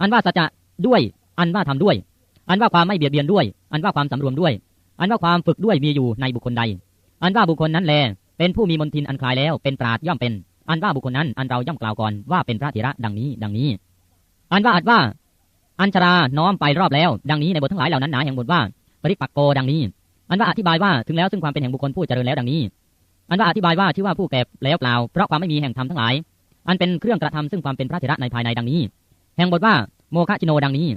อันว่าสัจจะด้วย อันว่าทำด้วย อันว่าความไม่เบียดเบียนด้วย อันว่าความสำรวมด้วย อันว่าความฝึกด้วยมีอยู่ในบุคคลใด อันว่าบุคคลนั้นแล เป็นผู้มีมนทินอันคลายแล้ว เป็นปราดย่อมเป็น อันว่าบุคคลนั้น อันเราย่อมกล่าวก่อนว่าเป็นพระเถระดังนี้ ดังนี้ อันว่าอัดว่า อัญชราน้อมไปรอบแล้ว ดังนี้ในบททั้งหลายเหล่านั้นหนาแห่งบทว่า ปริปักโกดังนี้ อันว่าอธิบายว่าถึงแล้วซึ่งความเป็นแห่งบุคคลผู้เจริญแล้วดังนี้ อันว่าอธิบายว่าชื่อว่าผู้แก่แล้วเปล่าเพราะความไม่มีแห่งธรรมทั้งหลาย อันเป็นเครื่องกระทำซึ่งความเป็นพระเถระในภายในดังนี้ แห่งบทว่าโมคะชิโนดังนี้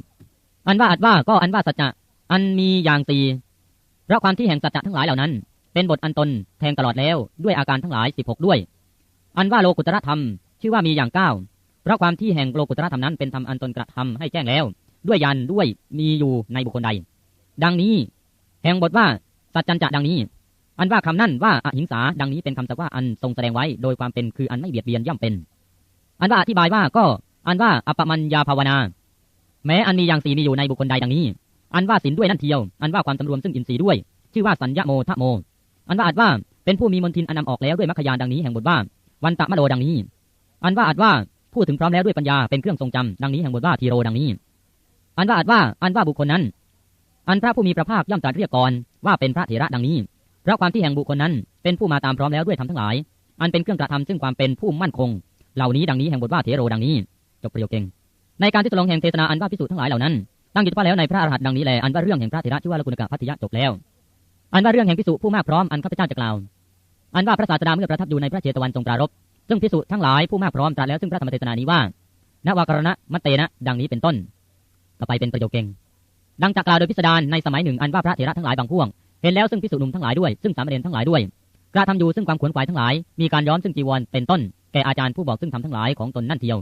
อันว่าอัดว่าก็อันว่าสัจจะอันมีอย่างสี่เพราะความที่แห่งสัจจะทั้งหลายเหล่านั้น เป็นบทอันตนแทงตลอดแล้วด้วยอาการทั้งหลายสิบหกด้วย อันว่าโลกุตระธรรม ชื่อว่ามีอย่างเก้าเพราะความที่แห่งโลกุตระธรรมนั้นเป็นธรรมอันตนกระทำให้แจ้งแล้ว ด้วยยันด้วยมีอยู่ในบุคคลใด ดังนี้ แห่งบทว่าสัจจันจะดังนี้ อันว่าคำนั่นว่าอหิงสาดังนี้เป็นคำสักว่าอันทรงแสดงไว้โดยความเป็นคืออันไม่เบียดเบียนย่อมเป็น อันว่าอธิบายว่าก็ อันว่าอัปปมัญญาภาวนา แม้อันมีอย่างสีมีอยู่ในบุคคลใดดังนี้ อันว่าศีลด้วยนั่นเทียว อันว่าความสำรวมซึ่งอินทรีย์ด้วย ชื่อว่าสัญญาโมทะโม อันว่าอัดว่าเป็นผู้มีมนทินอันนำออกแล้วด้วยมรรคยานดังนี้แห่งบทว่า วันตะมะโลดังนี้ อันว่าอัดว่าพูดถึงพร้อมแล้วด้วยปัญญาเป็นเครื่องทรงจำดังนี้แห่งบทว่าทีโรดังนี้ อันว่าอัดว่าอันว่าบุคคลนั้น อันพระผู้มีพระภาคย่อมตรัสเรียกก่อนว่าเป็นพระเถระดังนี้ เพราะความที่แห่งบุคคลนั้น เป็นผู้มาตามพร้อมแล้วด้วยธรรมทั้งหลาย อันเป็นเครื่องกระทำซึ่งความเป็นผู้มั่นคง เหล่านี้ดังนี้แห่งบทว่าเถโรดังนี้ จบประโยคเก่งในการที่ตกลงแห่งเทศนาอันว่าพิสูจน์ทั้งหลายเหล่านั้นตั้งจิตว่าแล้วในพระอรหันต์ดังนี้แลอันว่าเรื่องแห่งพระเถระชื่อว่าลกุณกะพัทยะจบแล้ว อันว่าเรื่องแห่งพิสุผู้มากพร้อมอันข้าพเจ้าจะกล่าว อันว่าพระศาสดาเมื่อประทับอยู่ในพระเจตวันทรงปรารภซึ่งพิสุทั้งหลายผู้มากพร้อมตรัสแล้วซึ่งพระธรรมเทศนานี้ว่านวากรณะมัตเตนะ ดังนี้เป็นต้น ต่อไปเป็นประโยคเก่ง ดังจากกล่าวโดยพิสดารในสมัยหนึ่งอันว่าพระเถระทั้งหลายบางพวกเห็นแล้วซึ่งพิสุหนุ่มทั้งหลายด้วยซึ่งสามเณรทั้งหลายด้วยกระทำอยู่ซึ่งความขวนขวายทั้งหลาย มีการย้อมซึ่งจีวรเป็นต้น แก่อาจารย์ผู้บอกซึ่งทำทั้งหลายของตนนั่นเทียว